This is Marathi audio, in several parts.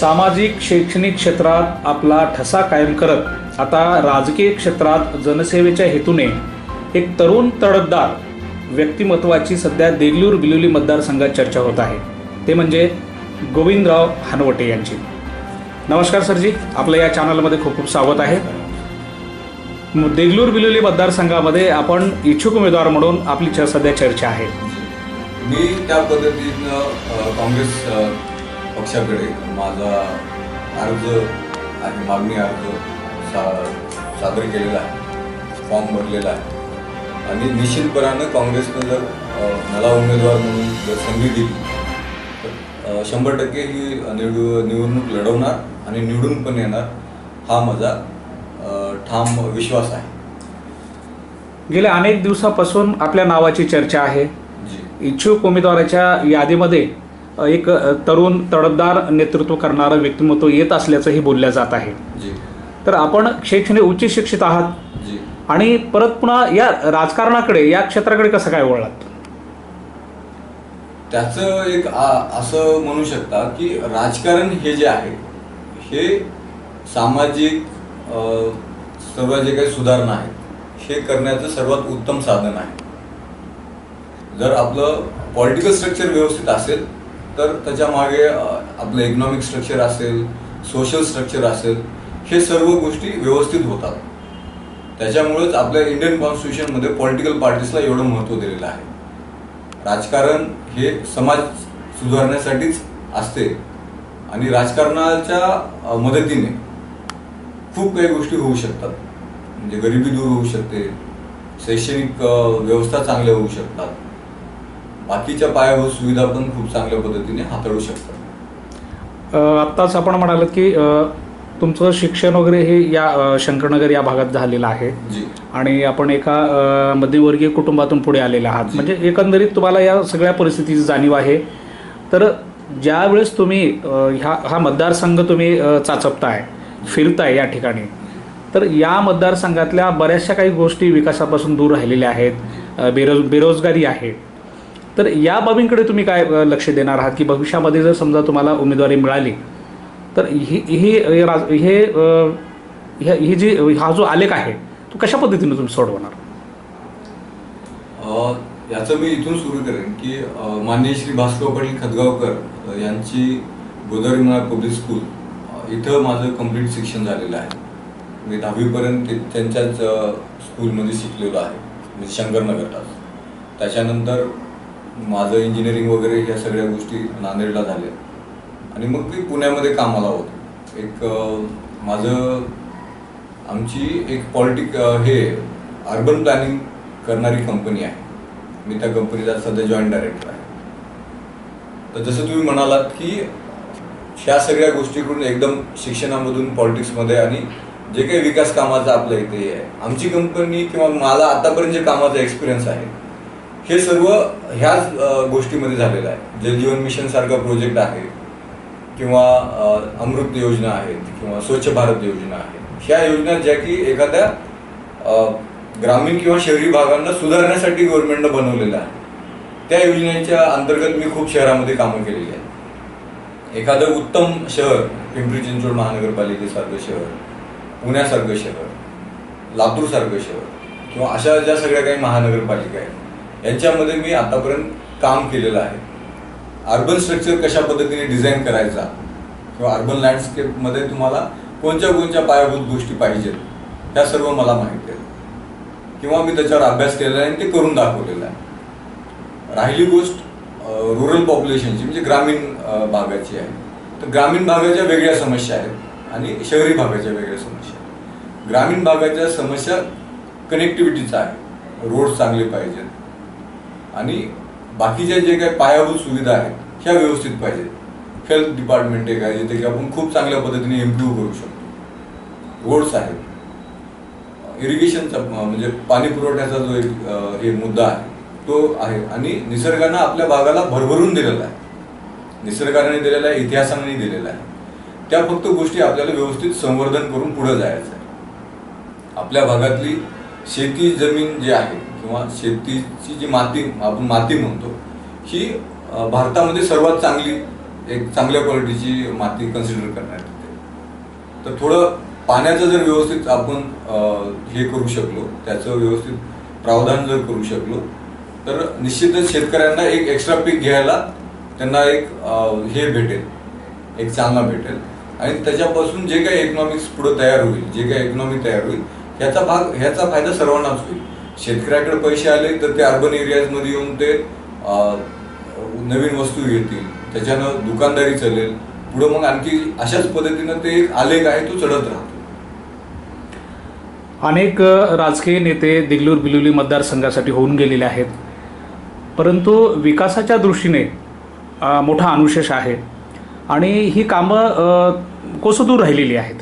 सामाजिक शैक्षणिक क्षेत्रात आपला ठसा कायम करत आता राजकीय क्षेत्रात जनसेवेच्या हेतूने एक तरुण तडफदार व्यक्तिमत्वाची सध्या देगलूर बिलोली मतदारसंघात चर्चा होत आहे. ते म्हणजे गोविंदराव हानवटे यांची. नमस्कार सरजी आपलं या चॅनलमध्ये खूप खूप स्वागत आहे. देगलूर बिलोली मतदारसंघामध्ये आपण इच्छुक उमेदवार म्हणून आपली च- सध्या चर्चा आहे. मी त्या पद्धतीनं काँग्रेस पक्षाकडे माझा अर्ज आणि मागणी अर्ज सा सादर केलेला आहे. फॉर्म भरलेला आहे. आणि निश्चितपणानं काँग्रेसनं जर मला उमेदवार म्हणून जर संधी दिली तर शंभर टक्के ही निवडू निवडणूक लढवणार आणि निवडून पण येणार हा माझा ठाम विश्वास आहे. गेल्या अनेक दिवसापासून आपल्या नावाची चर्चा आहे. जी. इच्छुक उमेदवाराच्या यादीमध्ये एक तरुण तडफदार नेतृत्व करणारं व्यक्तिमत्व येत असल्याचंही बोललं जात आहे. तर आपण शैक्षणिक उच्च शिक्षित आहात. जी. आणि परत पुन्हा या राजकारणाकडे या क्षेत्राकडे कसं काय वळलात? त्याचं एक असं म्हणू शकता की राजकारण हे जे आहे हे सामाजिक सर्व जे काही सुधारणा आहेत हे करण्याचं सर्वात उत्तम साधन आहे. जर आपलं पॉलिटिकल स्ट्रक्चर व्यवस्थित असेल तर त्याच्यामागे आपलं इकॉनॉमिक स्ट्रक्चर असेल सोशल स्ट्रक्चर असेल हे सर्व गोष्टी व्यवस्थित होतात. त्याच्यामुळेच आपल्या इंडियन कॉन्स्टिट्यूशनमध्ये पॉलिटिकल पार्टीजला एवढं महत्त्व दिलेलं आहे. राजकारण हे समाज सुधारण्यासाठीच असते आणि राजकारणाच्या मदतीने खूप काही गोष्टी होऊ शकतात. म्हणजे गरिबी दूर होऊ शकते शैक्षणिक व्यवस्था चांगल्या होऊ शकतात. बाकीच्या पायाभूत सुविधा पण खूप चांगल्या पद्धतीने हाताळू शकतात. आत्ताच आपण म्हणालात की तुमचं शिक्षण वगैरे हे या शंकरनगर या भागात झालेलं आहे. आणि आपण एका मध्यमवर्गीय कुटुंबातून पुढे आलेले आहात. म्हणजे एकंदरीत तुम्हाला या सगळ्या परिस्थितीची जाणीव आहे. तर ज्या वेळेस तुम्ही ह्या हा मतदारसंघ तुम्ही चाचपताय फिरताय या ठिकाणी तर या मतदारसंघातल्या बऱ्याचशा काही गोष्टी विकासापासून दूर राहिलेल्या आहेत. बेरोज बेरोजगारी आहे. तर या बाबींकडे तुम्ही काय लक्ष देणार आहात? की भविष्यामध्ये जर समजा तुम्हाला उमेदवारी मिळाली तर ही ही हे राज- हे हे- ही जी हा जो आलेख आहे तो कशा पद्धतीने तुम्ही सोडवणार? याचं मी इथून सुरू करेन की माननीय श्री भास्कर पाटील खदगावकर यांची गोदावरी मळा पब्लिक स्कूल इथं माझं कंप्लीट शिक्षण झालेलं आहे. मी दहावीपर्यंत ते- त्यांच्याच स्कूलमध्ये शिकलेलो आहे म्हणजे शंकरनगरलाच त्याच्यानंतर माझं इंजिनिअरिंग वगैरे ह्या सगळ्या गोष्टी नांदेडला झाल्या. आणि मग मी पुण्यामध्ये कामाला होतो. एक माझं आमची एक पॉलिटिक हे अर्बन प्लॅनिंग करणारी कंपनी आहे. मी त्या कंपनीचा सध्या जॉईंट डायरेक्टर आहे. तर जसं तुम्ही म्हणालात की ह्या सगळ्या गोष्टीकडून एकदम शिक्षणामधून पॉलिटिक्समध्ये आणि जे काही विकास कामाचं आपल्या इथे आहे. आमची कंपनी किंवा मला आतापर्यंत जे कामाचा एक्सपिरियन्स आहे हे सर्व ह्याच गोष्टीमध्ये झालेलं आहे. जल जीवन मिशन सारखा प्रोजेक्ट आहे किंवा अमृत योजना आहेत किंवा स्वच्छ भारत योजना आहे. ह्या योजना ज्या की एखाद्या ग्रामीण किंवा शहरी भागांना सुधारण्यासाठी गव्हर्नमेंटनं बनवलेल्या आहे त्या योजनेच्या अंतर्गत मी खूप शहरामध्ये कामं केलेली आहेत. एखादं उत्तम शहर पिंपरी चिंचवड महानगरपालिकेसारखं शहर पुण्यासारखं शहर लातूरसारखं शहर किंवा अशा ज्या सगळ्या काही महानगरपालिका आहेत यांच्यामध्ये मी आतापर्यंत काम केलेलं आहे. अर्बन स्ट्रक्चर कशा पद्धतीने डिझाईन करायचा? किंवा अर्बन लँडस्केपमध्ये तुम्हाला कोणत्या कोणत्या पायाभूत गोष्टी पाहिजेत? त्या सर्व मला माहिती आहेत किंवा मी त्याच्यावर अभ्यास केलेला आहे आणि ते करून दाखवलेलं आहे. राहिली गोष्ट रुरल पॉप्युलेशनची म्हणजे ग्रामीण भागाची आहे. तर ग्रामीण भागाच्या वेगळ्या समस्या आहेत आणि शहरी भागाच्या वेगळ्या समस्या आहेत. ग्रामीण भागाच्या समस्या कनेक्टिव्हिटीचा आहे. रोड चांगले पाहिजेत. आणि बाकीच्या जे काही पायाभूत सुविधा आहेत ह्या व्यवस्थित पाहिजेत हेल्थ डिपार्टमेंट एक आहे जिथे की आपण खूप चांगल्या पद्धतीने इम्प्रूव्ह करू शकतो. रोड्स आहेत इरिगेशनचा म्हणजे पाणी पुरवठ्याचा जो एक हे मुद्दा आहे तो आहे. आणि निसर्गानं आपल्या भागाला भरभरून दिलेला आहे. निसर्गाने दिलेला आहे इतिहासाने दिलेला आहे. त्या फक्त गोष्टी आपल्याला व्यवस्थित संवर्धन करून पुढे जायचं आहे. आपल्या भागातली शेती जमीन जी आहे किंवा शेतीची जी माती आपण माती म्हणतो ही भारतामध्ये सर्वात चांगली एक चांगल्या क्वालिटीची माती कन्सिडर करण्यात येते. तर थोडं पाण्याचं जर व्यवस्थित आपण हे करू शकलो त्याचं व्यवस्थित प्रावधान जर करू शकलो तर निश्चितच शेतकऱ्यांना एक एक्स्ट्रा पीक घ्यायला त्यांना एक हे भेटेल एक चालना भेटेल. आणि त्याच्यापासून जे काही इकॉनॉमिक्स पुढे तयार होईल जे काही इकॉनॉमी तयार होईल ह्याचा भाग ह्याचा फायदा सर्वांनाच होईल. शेतकऱ्याकडे पैसे आले तर ते अर्बन एरियाजमध्ये येऊन ते नवीन वस्तू घेतील त्याच्यानं दुकानदारी चालेल. पुढे मग आणखी अशाच पद्धतीनं ते एक आलेख आहे तो चढत राहतो. अनेक राजकीय नेते दिगलूर बिलोली मतदारसंघासाठी होऊन गेलेले आहेत. परंतु विकासाच्या दृष्टीने मोठा अनुशेष आहे. आणि ही कामं कोसदूर राहिलेली आहेत.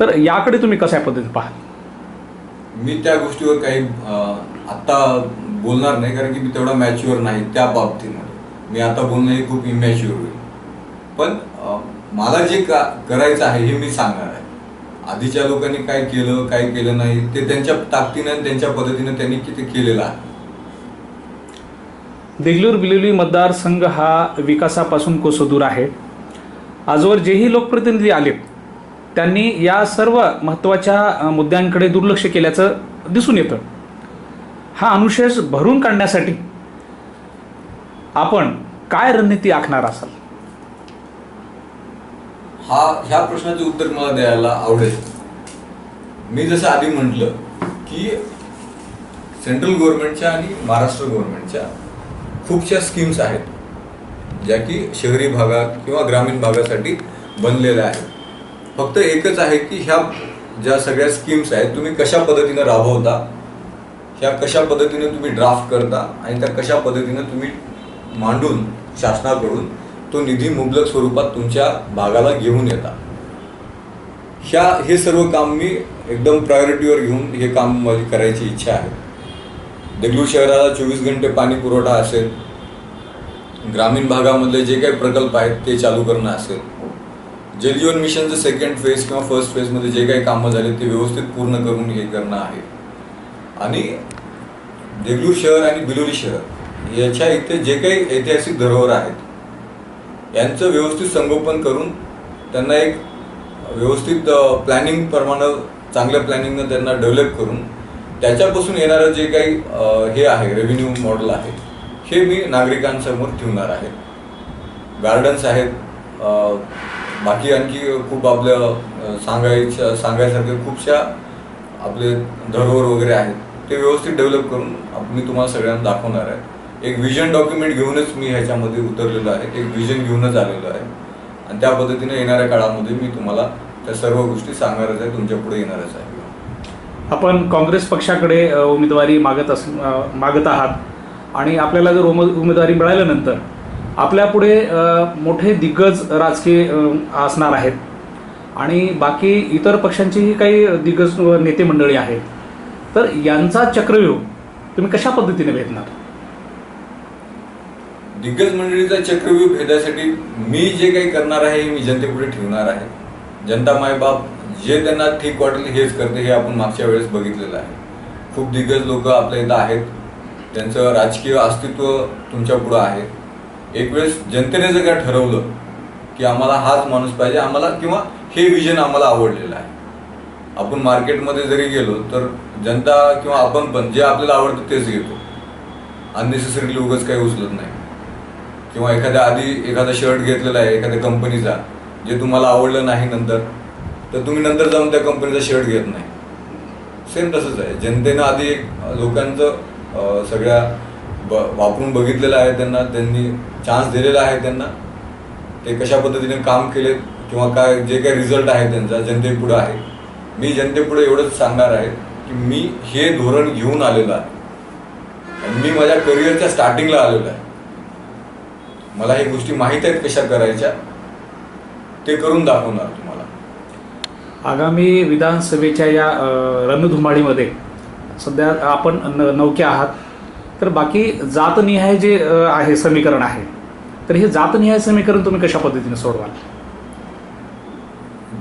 तर याकडे तुम्ही कशा पद्धतीने पाहाल? मी त्या गोष्टीवर काही आत्ता बोलणार नाही कारण की मी तेवढा मॅच्युअर नाही त्या बाबतीमध्ये. मी आता बोलणं हे खूप इमॅच्युअर होईल. पण मला जे का करायचं आहे हे मी सांगणार आहे. आधीच्या लोकांनी काय केलं काय केलं नाही ते त्यांच्या ताकदीनं आणि त्यांच्या पद्धतीनं त्यांनी किती केलेलं आहे. देगलूर बिलोली मतदारसंघ हा विकासापासून कोसदूर आहे. आजवर जेही लोकप्रतिनिधी आले त्यांनी या सर्व महत्त्वाच्या मुद्द्यांकडे दुर्लक्ष केल्याचं दिसून येतं. हा अनुशेष भरून काढण्यासाठी आपण काय रणनीती आखणार असाल? हा ह्या प्रश्नाचे उत्तर मला द्यायला आवडेल. मी जसं आधी म्हटलं की सेंट्रल गव्हर्नमेंटच्या आणि महाराष्ट्र गव्हर्नमेंटच्या खूपशा स्कीम्स आहेत ज्या की शहरी भागात किंवा ग्रामीण भागासाठी बनलेल्या आहेत. फक्त एकच आहे की ह्या ज्या सगळ्या स्कीम्स आहेत तुम्ही कशा पद्धतीनं राबवता ह्या कशा पद्धतीनं तुम्ही ड्राफ्ट करता आणि त्या कशा पद्धतीनं तुम्ही मांडून शासनाकडून तो निधी मुबलक स्वरूपात तुमच्या भागाला घेऊन येता. ह्या हे सर्व काम मी एकदम प्रायोरिटीवर घेऊन हे काम माझी करायची इच्छा आहे. देगलूर शहराला चोवीस घंटे पाणी पुरवठा असेल ग्रामीण भागामधले जे काही प्रकल्प आहेत ते चालू करणं असेल जलजीवन मिशनचं सेकंड फेज किंवा फर्स्ट फेजमध्ये जे काही कामं झाले ते व्यवस्थित पूर्ण करून हे करणं आहे. आणि देगलूर शहर आणि बिलोली शहर याच्या इथे जे काही ऐतिहासिक धरोहर आहेत यांचं व्यवस्थित संगोपन करून त्यांना एक व्यवस्थित प्लॅनिंग प्रमाणे चांगल्या प्लॅनिंगनं त्यांना डेव्हलप करून त्याच्यापासून येणारं जे काही हे आहे रेव्हेन्यू मॉडेल आहे हे मी नागरिकांसमोर ठेवणार आहे. गार्डन्स आहेत बाकी आणखी खूप आपलं सांगायच्या सांगायसारखे खूपशा आपले धरोहर वगैरे आहेत. ते व्यवस्थित डेव्हलप करून मी तुम्हाला सगळ्यांना दाखवणार आहे. एक विजन डॉक्युमेंट घेऊनच मी ह्याच्यामध्ये उतरलेलो आहे. एक विजन घेऊनच आलेलो आहे. आणि त्या पद्धतीने येणाऱ्या काळामध्ये मी तुम्हाला त्या सर्व गोष्टी सांगणारच आहे तुमच्यापुढे येणारच आहे. आपण काँग्रेस पक्षाकडे उमेदवारी मागत अस मागत आहात. आणि आपल्याला जर उमेदवारी मिळाल्यानंतर आपल्यापुढे मोठे दिग्गज राजकीय असणार आहेत. आणि बाकी इतर पक्षांचीही काही दिग्गज नेते मंडळी आहेत. तर यांचा चक्रव्यूह तुम्ही कशा पद्धतीने भेटणार दिग्गज मंडळीचा चक्रव्यूह भेदासाठी मी जे काही करणार आहे हे मी जनतेपुढे ठेवणार आहे. जनता मायबाप जे त्यांना ठीक वाटेल हेच करते हे आपण मागच्या वेळेस बघितलेलं आहे. खूप दिग्गज लोक आपल्या इथं आहेत. त्यांचं राजकीय अस्तित्व तुमच्या पुढं आहे. एक वेळेस जनतेने जर काय ठरवलं की आम्हाला हाच माणूस पाहिजे आम्हाला किंवा हे विजन आम्हाला आवडलेलं आहे. आपण मार्केटमध्ये जरी गेलो तर जनता किंवा आपण पण जे आपल्याला आवडतं तेच घेतो. अननेसेसरीली उगाच काही उचलत नाही. किंवा एखाद्या आधी एखादा शर्ट घेतलेला आहे एखाद्या कंपनीचा जे तुम्हाला आवडलं नाही नंतर तर तुम्ही नंतर जाऊन त्या कंपनीचा शर्ट घेत नाही. सेम तसंच आहे. जनतेनं आधी लोकांचं सगळ्या ब वापरून बघितलेलं आहे त्यांना त्यांनी चान्स दिलेला आहे त्यांना. ते कशा पद्धतीने काम केले किंवा काय जे काही रिझल्ट आहे त्यांचा जनतेपुढं आहे. मी जनतेपुढे एवढंच सांगणार आहे की मी हे धोरण घेऊन आलेलो आहे. आणि मी माझ्या करिअरच्या स्टार्टिंगला आलेलो आहे. मला हे गोष्टी माहीत आहेत कशा करायच्या ते करून दाखवणार तुम्हाला. आगामी विधानसभेच्या या रणधुमाळीमध्ये सध्या आपण न नौके आहात. तर बाकी जातनिहाय जे आहे समीकरण आहे तर हे जातनिहाय समीकरण तुम्ही कशा पद्धतीने सोडवाल?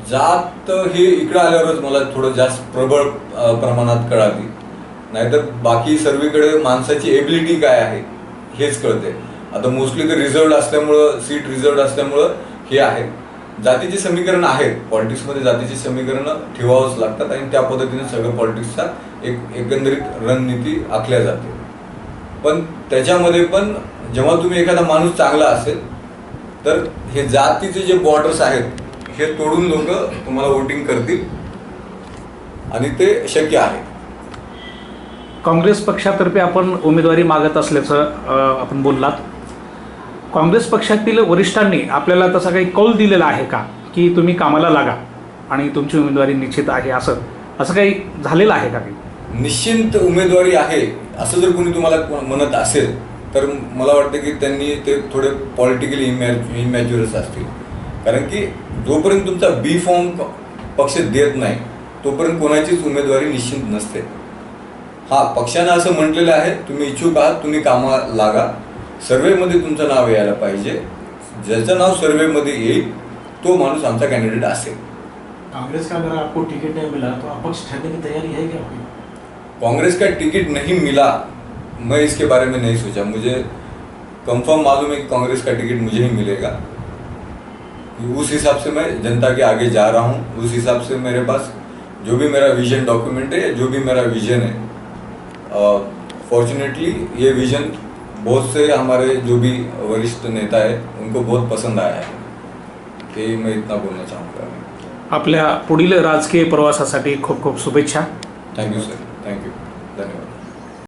जात हे इकडं आल्यावरच मला थोडं जास्त प्रबळ प्रमाणात कळाली. नाहीतर बाकी सर्वीकडे माणसाची एबिलिटी काय आहे हेच कळते. आता मोस्टली ते रिझर्व असल्यामुळं सीट रिझर्व असल्यामुळं हे आहे. जातीचे समीकरण आहेत. पॉलिटिक्समध्ये जातीची समीकरणं ठेवावंच लागतात आणि त्या पद्धतीने सगळं पॉलिटिक्सचा एक एकंदरीत रणनीती आखल्या जाते. पण त्याच्यामध्ये पण जेव्हा तुम्ही एखादा माणूस चांगला असेल तर हे जातीचे जे बॉर्डर्स आहेत हे तोडून लोक तुम्हाला वोटिंग करतील. आणि ते शक्य आहे. काँग्रेस पक्षातर्फे आपण उमेदवारी मागत असल्याचं आपण बोललात. काँग्रेस पक्षातील वरिष्ठांनी आपल्याला तसा काही कौल दिलेला आहे का? की तुम्ही कामाला लागा आणि तुमची उमेदवारी निश्चित आहे असं. असं काही झालेलं आहे का काही? निश्चित उमेदवारी आहे असं जर कोणी तुम्हाला म्हणत असेल तर मला वाटतं की त्यांनी ते थोडे पॉलिटिकली इमॅ इमॅच्युअरच असतील. कारण की जोपर्यंत तुमचा बी फॉर्म पक्ष देत नाही तोपर्यंत कोणाचीच उमेदवारी निश्चित नसते. हा पक्षानं असं म्हटलेलं आहे तुम्ही इच्छुक आहात तुम्ही कामा लागा. सर्वेमध्ये तुमचं नाव यायला पाहिजे. ज्याचं नाव सर्वेमध्ये येईल तो माणूस आमचा कॅन्डिडेट असेल. कांग्रेस का अगर आपको टिकट नहीं मिला? तो अपक्ष ठहरने की तैयारी है क्या कांग्रेस का टिकट नहीं मिला मैं इसके बारे में नहीं सोचा। मुझे कंफर्म मालूम है कि कांग्रेस का टिकट मुझे ही मिलेगा। उस हिसाब से मैं जनता के आगे जा रहा हूँ। उस हिसाब से मेरे पास जो भी मेरा विजन डॉक्यूमेंट है जो भी मेरा विजन है फॉर्चुनेटली ये विजन बहुत से हमारे जो भी वरिष्ठ नेता है उनको बहुत पसंद आया है। ते मैं इतना बोलना चाहूँगा। आपल्या पुढील राजकीय प्रवासासाठी खूप खूप शुभेच्छा. Thank you sir